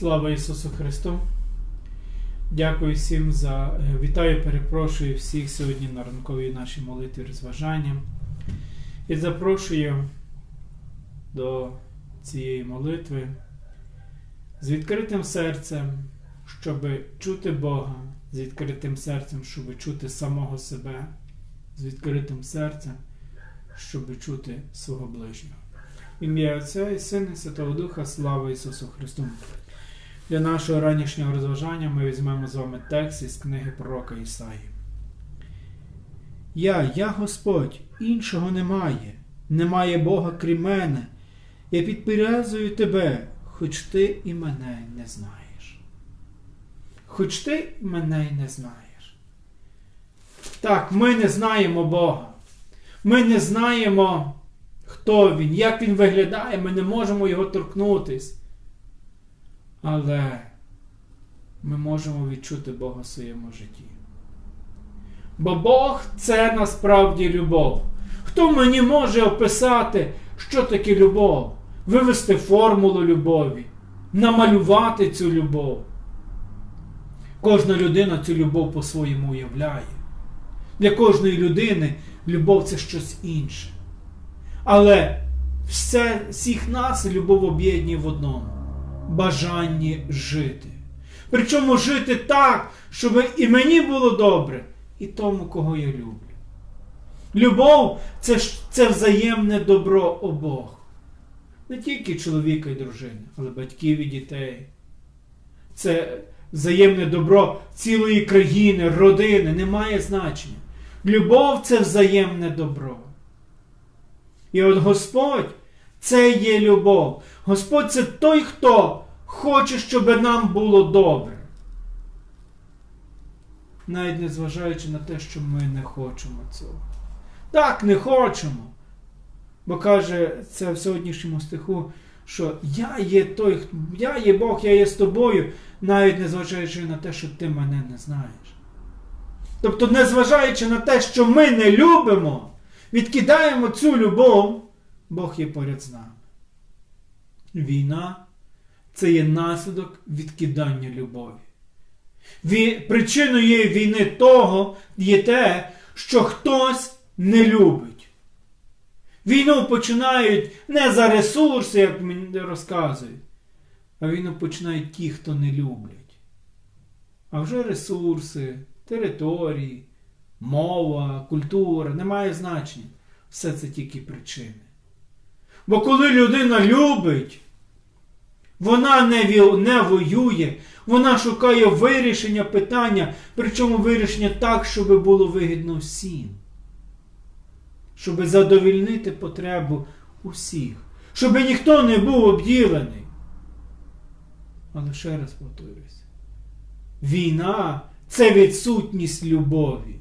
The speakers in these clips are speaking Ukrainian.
Слава Ісусу Христу! Дякую всім за е, вітаю, перепрошую всіх сьогодні на ранковій нашій молитві розважання. І запрошую до цієї молитви з відкритим серцем, щоб чути Бога, з відкритим серцем, щоб чути самого себе, з відкритим серцем, щоб чути свого ближнього. Ім'я Отця і Сина і Святого Духа, слава Ісусу Христу! Для нашого ранішнього розважання ми візьмемо з вами текст із книги пророка Ісаї. Я, я Господь, іншого немає, немає Бога крім мене. Я підперезую тебе, хоч ти і мене не знаєш. Хоч ти і мене не знаєш. Так, ми не знаємо Бога. Ми не знаємо, хто Він, як Він виглядає, ми не можемо його торкнутись. Але ми можемо відчути Бога в своєму житті. Бо Бог це насправді любов. Хто мені може описати, що таке любов? Вивести формулу любові, намалювати цю любов. Кожна людина цю любов по-своєму уявляє. Для кожної людини любов це щось інше. Але все, всіх нас любов об'єднує в одному бажанні жити. Причому жити так, щоб і мені було добре, і тому, кого я люблю. Любов це, це взаємне добро обох. Не тільки чоловіка і дружини, але батьків і дітей. Це взаємне добро цілої країни, родини, не має значення. Любов це взаємне добро. І от Господь це є любов. Господь це той, хто хоче, щоб нам було добре. Навіть незважаючи на те, що ми не хочемо цього. Так, не хочемо. Бо каже це в сьогоднішньому стиху, що я є той, я є Бог, я є з тобою, навіть незважаючи на те, що ти мене не знаєш. Тобто, незважаючи на те, що ми не любимо, відкидаємо цю любов, Бог є поряд з нами. Війна це є наслідок відкидання любові. Причиною війни того є те, що хтось не любить. Війну починають не за ресурси, як мені розказують, а війну починають ті, хто не люблять. А вже ресурси, території, мова, культура не має значення. Все це тільки причини. Бо коли людина любить, вона не, не воює, вона шукає вирішення питання, причому вирішення так, щоб було вигідно всім. Щоб задовільнити потребу усіх, щоб ніхто не був обділений. Але ще раз повторюся, війна це відсутність любові.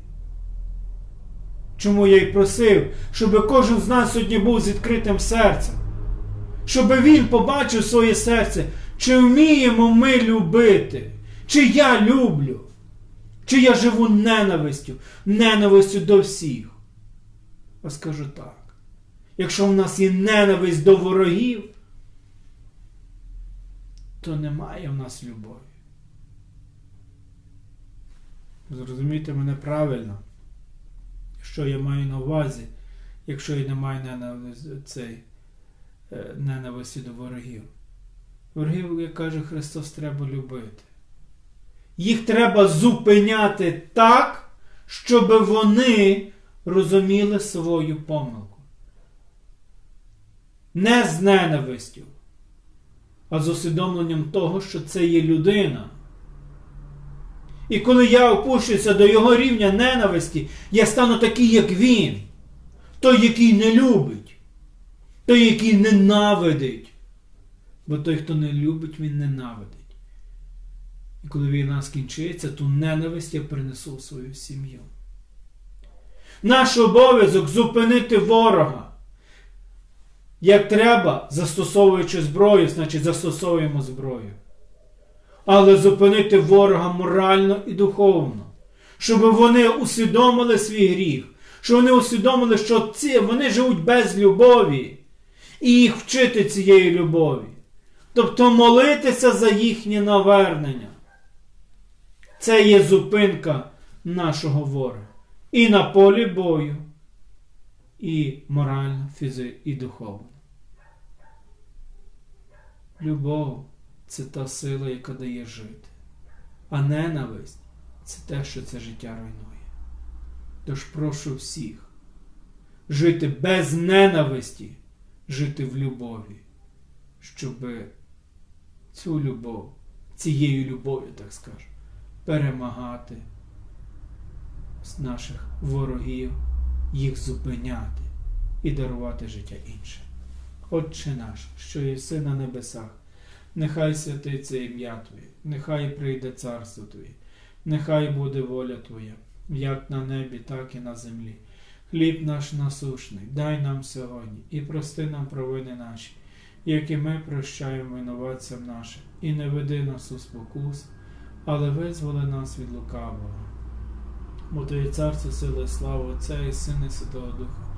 Чому я й просив, щоб кожен з нас сьогодні був з відкритим серцем, щоб він побачив своє серце, чи вміємо ми любити, чи я люблю, чи я живу ненавистю, ненавистю до всіх. А скажу так, якщо в нас є ненависть до ворогів, то немає в нас любові. Зрозумійте мене правильно що я маю на увазі, якщо я не маю цей, е, ненависті до ворогів. Ворогів, як каже Христос, треба любити. Їх треба зупиняти так, щоб вони розуміли свою помилку. Не з ненавистю, а з усвідомленням того, що це є людина. І коли я опущуся до його рівня ненависті, я стану такий, як він. Той, який не любить, той, який ненавидить. Бо той, хто не любить, він ненавидить. І коли війна скінчиться, ту ненависть я принесу в свою сім'ю. Наш обов'язок зупинити ворога. Як треба, застосовуючи зброю, значить застосовуємо зброю але зупинити ворога морально і духовно, щоб вони усвідомили свій гріх, щоб вони усвідомили, що ці, вони живуть без любові, і їх вчити цієї любові. Тобто молитися за їхнє навернення. Це є зупинка нашого ворога. І на полі бою, і морально, фізично, і духовно. Любов це та сила, яка дає жити. А ненависть це те, що це життя руйнує. Тож прошу всіх жити без ненависті, жити в любові, щоб цю любов, цією любов'ю, так скажу, перемагати наших ворогів, їх зупиняти і дарувати життя іншим. Отче наш, що єси на небесах, нехай святиться ім'я Твоє, нехай прийде царство Твоє, нехай буде воля Твоя, як на небі, так і на землі. Хліб наш насушний, дай нам сьогодні і прости нам провини наші, як і ми прощаємо винуватцям нашим, і не веди нас у спокус, але визволи нас від лукавого. Бо Твоє царство, сила і слава Отця і Сина і Святого Духа,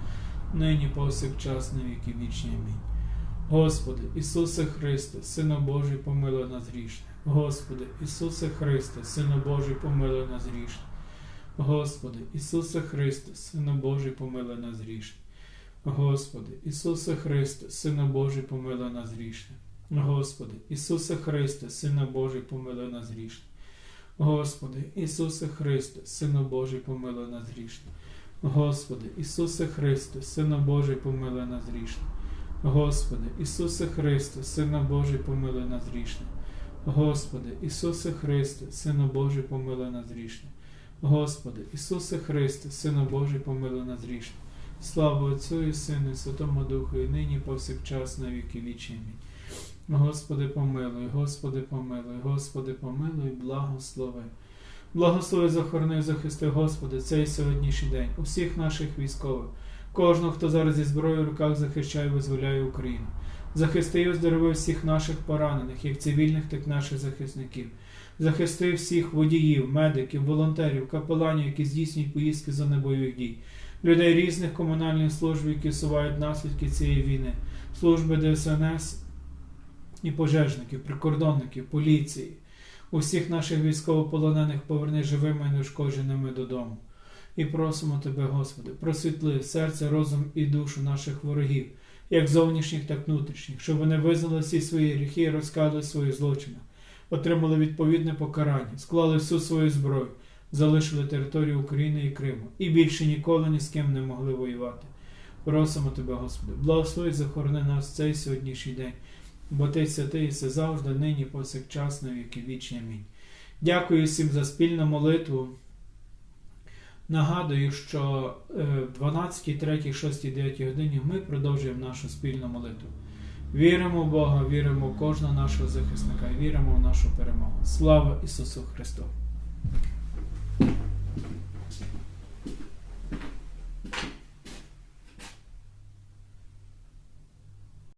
нині повсякчас на віки вічні. Амінь. Господи, Ісусе Христе, Сину Божий, помилуй нас грішне. Господи, Ісусе Христе, Сину Божий, помилуй нас грішне. Господи, Ісусе Христе, Сину Божий, помилуй нас грішне. Господи, Ісусе Христе, Сину Божий, помилуй нас грішне. Господи, Ісусе Христе, Сину Божий, помилуй нас грішне. Господи, Ісусе Христе, Сину Божий, помилуй нас грішне. Господи, Ісусе Христе, Сину Божий, помилуй нас грішне. Господи, Ісусе Христе, Сину Божий, помилуй нас грішне. Господи, Ісусе Христе, Сину Божий, помилуй нас грішне. Господи, Ісусе Христе, Сину Божий, помилуй нас грішне. Слава Отцю і Сину, і Святому Духу, і нині, і повсякчас, на віки вічні. Господи, помилуй, Господи, помилуй, Господи, помилуй, благослови. Благослови, захорони, захисти, Господи, цей сьогоднішній день, усіх наших військових, кожного, хто зараз зі зброєю в руках захищає і визволяє Україну. Захисти і оздорови всіх наших поранених, як цивільних, так і наших захисників. Захисти всіх водіїв, медиків, волонтерів, капеланів, які здійснюють поїздки за небойових дій, людей різних комунальних служб, які усувають наслідки цієї війни, служби ДСНС і пожежників, прикордонників, поліції. Усіх наших військовополонених поверни живими і неушкодженими додому. І просимо Тебе, Господи, просвітли серце, розум і душу наших ворогів, як зовнішніх, так і внутрішніх, щоб вони визнали всі свої гріхи і розкали свої злочини, отримали відповідне покарання, склали всю свою зброю, залишили територію України і Криму і більше ніколи ні з ким не могли воювати. Просимо Тебе, Господи, благослови, захорони нас цей сьогоднішній день, бо Ти святий, і все завжди, нині, повсякчас, на віки вічні. Амінь. Дякую всім за спільну молитву. Нагадую, що е, в 12, 3, 6, 9 годині ми продовжуємо нашу спільну молитву. Віримо в Бога, віримо в кожного нашого захисника, віримо в нашу перемогу. Слава Ісусу Христу!